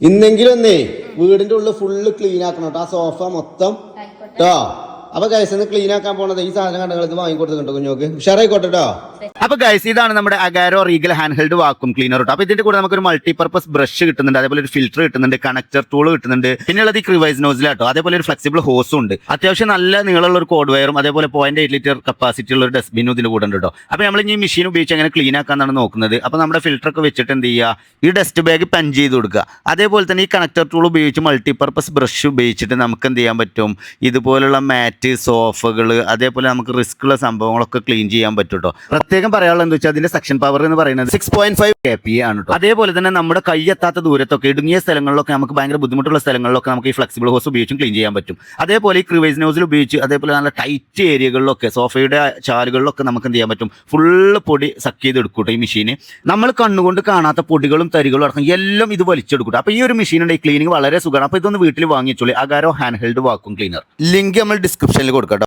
ഇന്നെങ്കിലും ഒന്നേ വീടിന്റെ ഉള്ളിൽ ഫുള്ള് ക്ലീൻ ആക്കണം കേട്ടോ ആ സോഫ മൊത്തം കേട്ടോ അപ്പൊ കൈസന്ന് ക്ലീൻ ആക്കാൻ പോണത് ഈ സാധനം കണ്ടങ്ങൾ ഇത് വാങ്ങിക്കൊടുത്തിട്ടുണ്ടോ കുഞ്ഞോക്ക് ഉഷാറായിക്കോട്ടെ കേട്ടോ അപ്പൊ ഗൈസ് ഇതാണ് നമ്മുടെ Agaro Regal handheld vacuum cleaner കേട്ടോ അപ്പൊ ഇതിന്റെ കൂടെ നമുക്ക് ഒരു മൾട്ടിപർപ്പസ് ബ്രഷ് കിട്ടുന്നുണ്ട് അതേപോലെ ഒരു ഫിൽറ്റർ കിട്ടുന്നുണ്ട് കണക്ടർ ടൂൾ കിട്ടുന്നുണ്ട്. പിന്നെ ഈ ക്രിവൈസ് നോസിലാട്ടോ അതേപോലെ ഒരു ഫ്ലെക്സിബിൾ ഹോസും ഉണ്ട്. അത്യാവശ്യം നല്ല നീളമുള്ള ഒരു കോഡ് വയറും അതേപോലെ പോയിന്റ് എയ്റ്റ് ലിറ്റർ കപ്പാസിറ്റി ഉള്ള ഒരു ഡസ്റ്റ്ബിനും ഇതിന്റെ കൂടെ ഉണ്ട് കേട്ടോ അപ്പൊ നമ്മൾ ഈ മെഷീൻ ഉപയോഗിച്ച് അങ്ങനെ ക്ലീൻ ആക്കാന്നാണ് നോക്കുന്നത്. അപ്പൊ നമ്മുടെ ഫിൽറ്റർ ഒക്കെ വെച്ചിട്ട് എന്ത് ചെയ്യുക ഈ ഡസ്റ്റ് ബാഗ് പഞ്ച് ചെയ്ത് കൊടുക്കുക. അതേപോലെ തന്നെ ഈ കണക്ടർ ടൂൾ ഉപയോഗിച്ച് മൾട്ടിപർപ്പസ് ബ്രഷ് ഉപയോഗിച്ചിട്ട് നമുക്ക് എന്ത് ചെയ്യാൻ പറ്റും? ഇതുപോലുള്ള മാറ്റ് സോഫകൾ അതേപോലെ നമുക്ക് റിസ്ക് ഉള്ള സംഭവങ്ങളൊക്കെ ക്ലീൻ ചെയ്യാൻ പറ്റും കേട്ടോ പ്രത്യേകം പറയാനുള്ളത് എന്താ വെച്ചാൽ അതിന്റെ സെക്ഷൻ പവർ എന്ന് പറയുന്നത് six point five K P ആണ് അതേപോലെ തന്നെ നമ്മുടെ കൈ എത്താത്ത ദൂരത്തൊക്കെ ഇടുങ്ങിയ സ്ഥലങ്ങളിലൊക്കെ നമുക്ക് ഭയങ്കര ബുദ്ധിമുട്ടുള്ള സ്ഥലങ്ങളിലൊക്കെ നമുക്ക് ഈ ഫ്ലെക്സിബിൾ ഹോസ് ഉപയോഗിച്ചും ക്ലീൻ ചെയ്യാൻ പറ്റും. അതേപോലെ ഈ ക്രിവൈസ് നോസിൽ ഉപയോഗിച്ച് അതേപോലെ നല്ല ടൈറ്റ് ഏരിയകളിലൊക്കെ സോഫയുടെ ചാലുകളിലൊക്കെ നമുക്ക് എന്ത് ചെയ്യാൻ പറ്റും? ഫുള്ള് പൊടി സക്ക് ചെയ്ത് എടുക്കും ഈ മെഷീന് നമ്മൾ കണ്ണുകൊണ്ട് കാണാത്ത പൊടികളും തരികളും അടക്കം എല്ലാം ഇത് വലിച്ചെടുക്കൂട്ടോ അപ്പൊ ഈ ഒരു മെഷീനുണ്ട് ഈ ക്ലീനിങ് വളരെ സുഖമാണ്. അപ്പൊ ഇതൊന്ന് വീട്ടിൽ വാങ്ങിച്ചോളി. Agaro handheld vacuum cleaner link നമ്മൾ ഡിസ്ക്രിപ്ഷനിൽ കൊടുക്കാം കേട്ടോ